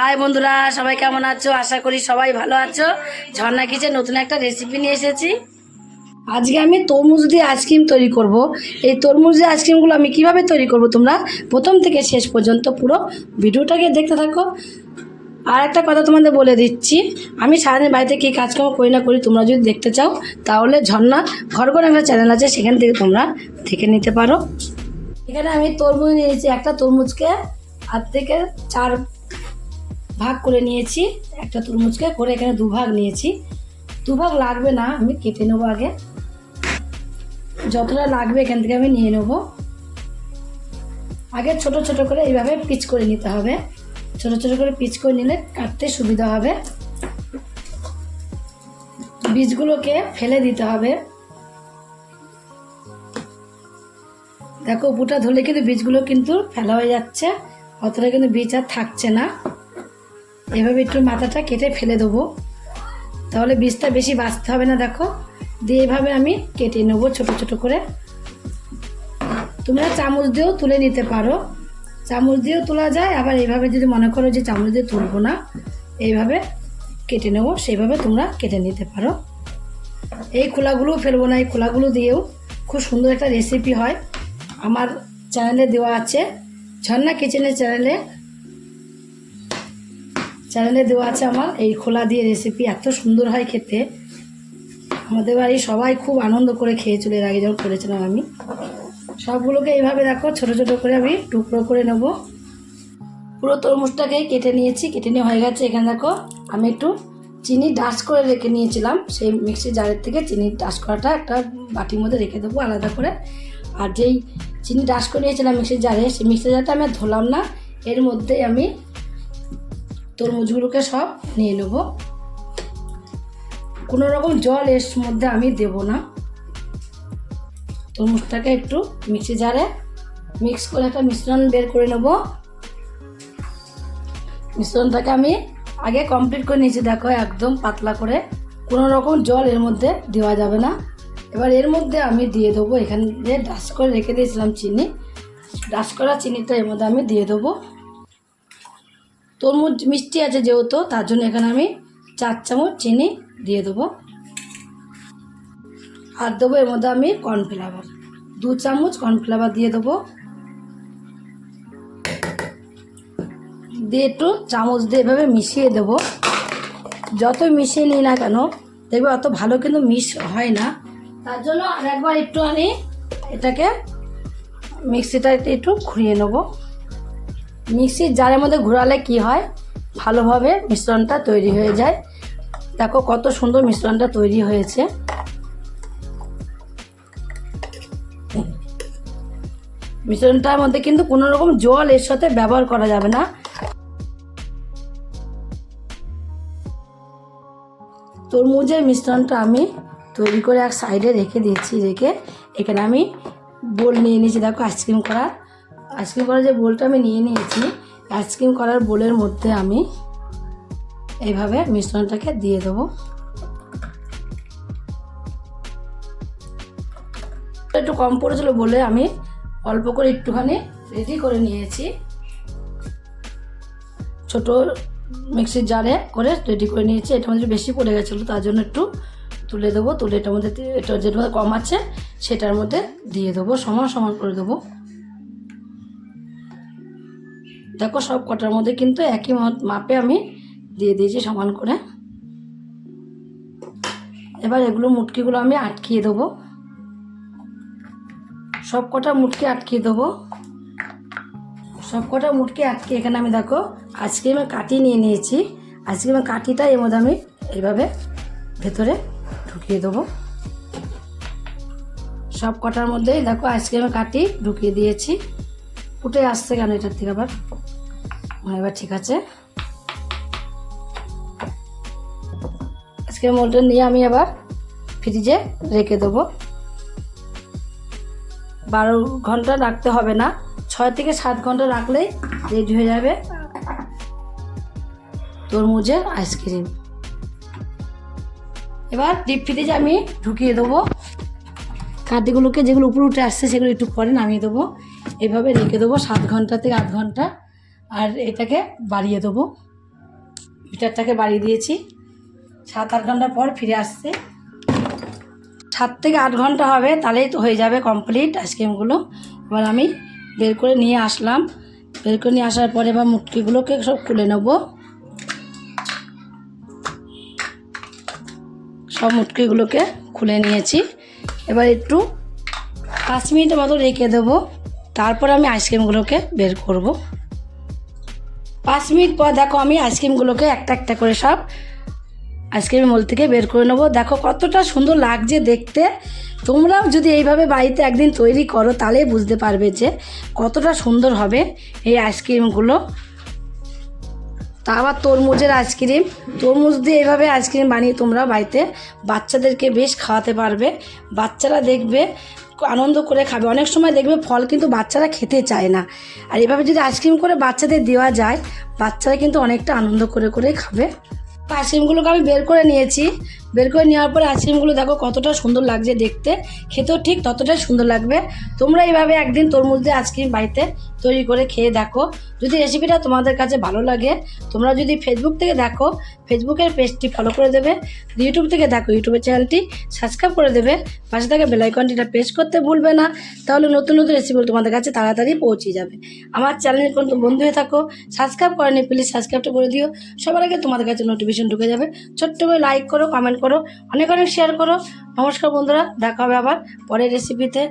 High বন্ধুরা, সবাই কেমন আছো? আশা করি সবাই ভালো আছো। ঝর্ণা কিচেন নতুন একটা রেসিপি নিয়ে এসেছি। আজকে আমি তরমুজ দিয়ে আইসক্রিম তৈরি করব। এই তরমুজ দিয়ে আইসক্রিমগুলো আমি কীভাবে তৈরি করব তোমরা প্রথম থেকে শেষ পর্যন্ত পুরো ভিডিওটাকে দেখতে থাকো। আর একটা কথা তোমাদের বলে দিচ্ছি, আমি সারাদিন বাড়িতে কী কাজকর্ম করি না করি তোমরা যদি দেখতে চাও, তাহলে ঝর্ণা ঘর করে একটা চ্যানেল আছে, সেখান থেকে তোমরা দেখে নিতে পারো। এখানে আমি তরমুজ নিয়েছি, একটা তরমুজকে হাত থেকে চার ভাগ করে নিয়েছি, একটা তরমুজকে করে এখানে দুভাগ নিয়েছি। দুভাগ লাগবে না, আমি কেটে নেব আগে। যতটা লাগবে এখান থেকে আমি নিয়ে নেব। আগে ছোট ছোট করে এইভাবে পিচ করে নিতে হবে। ছোট ছোট করে পিচ করে নিলে কাটতে সুবিধা হবে। বীজগুলোকে ফেলে দিতে হবে। দেখো, উপরটা ধরলে কিন্তু বীজগুলো কিন্তু ফেলা হয়ে যাচ্ছে। অতটা কিন্তু বীজ আর থাকছে না। এভাবে একটু মাথাটা কেটে ফেলে দেবো। তাহলে বীজটা বেশি বাঁচতে হবে না, দেখো। দিয়ে এভাবে আমি কেটে নেব ছোট ছোট করে। তোমরা চামচ দিয়েও তুলে নিতে পারো। চামচ দিয়েও তোলা যায়, আবার এইভাবে যদি মনে করো যে চামচ দিয়ে তুলবো না, এইভাবে কেটে নেব, সেইভাবে তোমরা কেটে নিতে পারো। এই খোলাগুলোও ফেলব না, এই খোলাগুলো দিয়েও। খুব সুন্দর একটা রেসিপি হয়। আমার চ্যানেলে দেওয়া আছে। ঝর্ণা কিচেনের চ্যানেলে চ্যানেলে দেওয়া আছে আমার। এই খোলা দিয়ে রেসিপি এত সুন্দর হয় খেতে। আমাদের বাড়ি সবাই খুব আনন্দ করে খেয়েছিল, এর আগে যখন করেছিলাম আমি। সবগুলোকে এইভাবে দেখো, ছোট ছোট করে আমি টুকরো করে নেব। পুরো তরমুজটাকে কেটে নিয়েছি, কেটে নিয়ে হয়ে গেছে। এখানে দেখো, আমি একটু চিনি ডাস্ট করে রেখে নিয়েছিলাম। সেই মিক্সি জারের থেকে চিনি ডাস্ট করাটা একটা বাটির মধ্যে রেখে দেবো আলাদা করে। আর যেই চিনি ডাস্ট করে নিয়েছিলাম মিক্সির জারে, সেই মিক্সির জারটা আমি আর ধরলাম না। এর মধ্যেই আমি তরমুজগুলোকে সব নিয়ে নেব। কোনো রকম জল এর মধ্যে আমি দেব না। তরমুজটাকে একটু মিক্সি জারে মিক্স করে একটা মিশ্রণ বের করে নেব। মিশ্রণটাকে আমি আগে কমপ্লিট করে নিয়েছি, দেখো একদম পাতলা করে। কোনো রকম জল এর মধ্যে দেওয়া যাবে না। এবার এর মধ্যে আমি দিয়ে দেবো, এখানে ডাস্ট করে রেখে দিয়েছিলাম চিনি ডাস্ট করা চিনিটা এর মধ্যে আমি দিয়ে দেবো। তরমুজ মিষ্টি আছে যেহেতু, তার জন্য এখানে আমি চার চামচ চিনি দিয়ে দেবো। আর দেবো এর মধ্যে আমি কর্নফ্লাওয়ার দু চামচ কর্নফ্লাওয়ার দিয়ে দেবো। দিয়ে একটু চামচ দিয়ে এভাবে মিশিয়ে দেবো। যত মিশিয়ে নিই না কেন, দেখবে অত ভালো কিন্তু মিশ হয় না। তার জন্য আর একবার একটু আমি এটাকে মিক্সিটা একটু ঘুরিয়ে নেব। মিক্সির জারের মধ্যে ঘোরালে কি হয়? ভালোভাবে মিশ্রণটা তৈরি হয়ে যায়। দেখো কত সুন্দর মিশ্রণটা তৈরি হয়েছে। মিশ্রণটার মধ্যে কিন্তু কোনো রকম জল এর সাথে ব্যবহার করা যাবে না। তরমুজের মিশ্রণটা আমি তৈরি করে এক সাইডে রেখে দিয়েছি, রেখে এখানে আমি বোল নিয়ে নিয়েছি। দেখো আইসক্রিম করার আইসক্রিম করার যে বোলটা আমি নিয়ে নিয়েছি, আইসক্রিম করার বোলের মধ্যে আমি এইভাবে মিশ্রণটাকে দিয়ে দেবো। একটু কম পড়েছিল বলে আমি অল্প করে একটুখানি রেডি করে নিয়েছি। ছোট মিক্সির জারে করে রেডি করে নিয়েছি। এটা মধ্যে বেশি পড়ে গেছিল, তার জন্য একটু তুলে দেবো। তুলে এটার মধ্যে এটা মধ্যে কম আছে, সেটার মধ্যে দিয়ে দেবো। সমান সমান করে দেবো। দেখো সব কটার মধ্যে কিন্তু একই মাপে আমি দিয়ে দিয়েছি সমান করে। এবার এগুলো মুটকিগুলো আমি আটকিয়ে দেবো। সব কটা মুটকি আটকিয়ে দেবো। সব কটা মুটকি আটকে এখানে আমি দেখো আইসক্রিমের কাঠি নিয়ে নিয়েছি। আইসক্রিমের কাঠিটা এর মধ্যে আমি এইভাবে ভেতরে ঢুকিয়ে দেবো। সব কটার মধ্যেই দেখো আইসক্রিমের কাটি ঢুকিয়ে দিয়েছি। ফুটে আসছে কেন এটার থেকে আবার? এবার ঠিক আছে। আজকে মোলটা নিয়ে আমি আবার ফ্রিজে রেখে দেবো। বারো ঘণ্টা রাখতে হবে না, ছয় থেকে সাত ঘণ্টা রাখলেই রেডি হয়ে যাবে তরমুজের আইসক্রিম এবার ডিপ ফ্রিজে আমি ঢুকিয়ে দেবো। কাঠিগুলোকে যেগুলো উপরে উঠে আসছে, সেগুলো একটু পরে নামিয়ে দেবো। এভাবে রেখে দেবো সাত ঘণ্টা থেকে আধ ঘণ্টা। আর এটাকে বাড়িয়ে দেবো। হিটারটাকে বাড়িয়ে দিয়েছি। সাত আট ঘণ্টা পর ফিরে আসছে। সাত থেকে আট ঘণ্টা হবে, তাহলেই তো হয়ে যাবে কমপ্লিট আইসক্রিমগুলো। এবার আমি বের করে নিয়ে আসলাম। বের করে নিয়ে আসার পরে এবার মুটকিগুলোকে সব খুলে নেব। সব মুটকিগুলোকে খুলে নিয়েছি। এবার একটু পাঁচ মিনিটের মতো রেখে দেবো। তারপর আমি আইসক্রিমগুলোকে বের করব। পাঁচ মিনিট পর দেখো আমি আইসক্রিমগুলোকে একটা একটা করে সব আইসক্রিমের মোল থেকে বের করে নেব। দেখো কতটা সুন্দর লাগছে দেখতে। তোমরাও যদি এইভাবে বাড়িতে একদিন তৈরি করো তাহলে বুঝতে পারবে যে কতটা সুন্দর হবে এই আইসক্রিমগুলো। তা আবার তরমুজের আইসক্রিম। তরমুজ দিয়ে এভাবে আইসক্রিম বানিয়ে তোমরা বাড়িতে বাচ্চাদেরকে বেশ খাওয়াতে পারবে। বাচ্চারা দেখবে, আনন্দ করে খাবে। অনেক সময় দেখবে ফল কিন্তু বাচ্চারা খেতে চায় না। আর এভাবে যদি আইসক্রিম করে বাচ্চাদের দেওয়া যায়, বাচ্চারা কিন্তু অনেকটা আনন্দ করে করে খাবে। আইসক্রিমগুলোকে আমি বের করে নিয়েছি। বের করে নেওয়ার পরে আইসক্রিমগুলো দেখো কতটা সুন্দর লাগছে দেখতে। খেতেও ঠিক ততটাই সুন্দর লাগবে। তোমরা এইভাবে একদিন তরমুজ দিয়ে আইসক্রিম বাড়িতে তৈরি করে খেয়ে দেখো। যদি রেসিপিটা তোমাদের কাছে ভালো লাগে, তোমরা যদি ফেসবুক থেকে দেখো ফেসবুকের পেজটি ফলো করে দেবে। ইউটিউব থেকে দেখো ইউটিউবের চ্যানেলটি সাবস্ক্রাইব করে দেবে। পাশে থাকা বেলাইকনটিটা প্রেস করতে ভুলবে না, তাহলে নতুন নতুন রেসিপিগুলো তোমাদের কাছে তাড়াতাড়ি পৌঁছে যাবে। আমার চ্যানেলে কোনো বন্ধু হয়ে থাকো সাবস্ক্রাইব করেনি প্লিজ সাবস্ক্রাইবটা করে দিও। সবার আগে তোমাদের কাছে নোটিফিকেশন ঢুকে যাবে। ছোট্ট করে লাইক করো কমেন্ট করো অনেক অনেক শেয়ার করো। নমস্কার বন্ধুরা দেখা হবে আবার পরের রেসিপিতে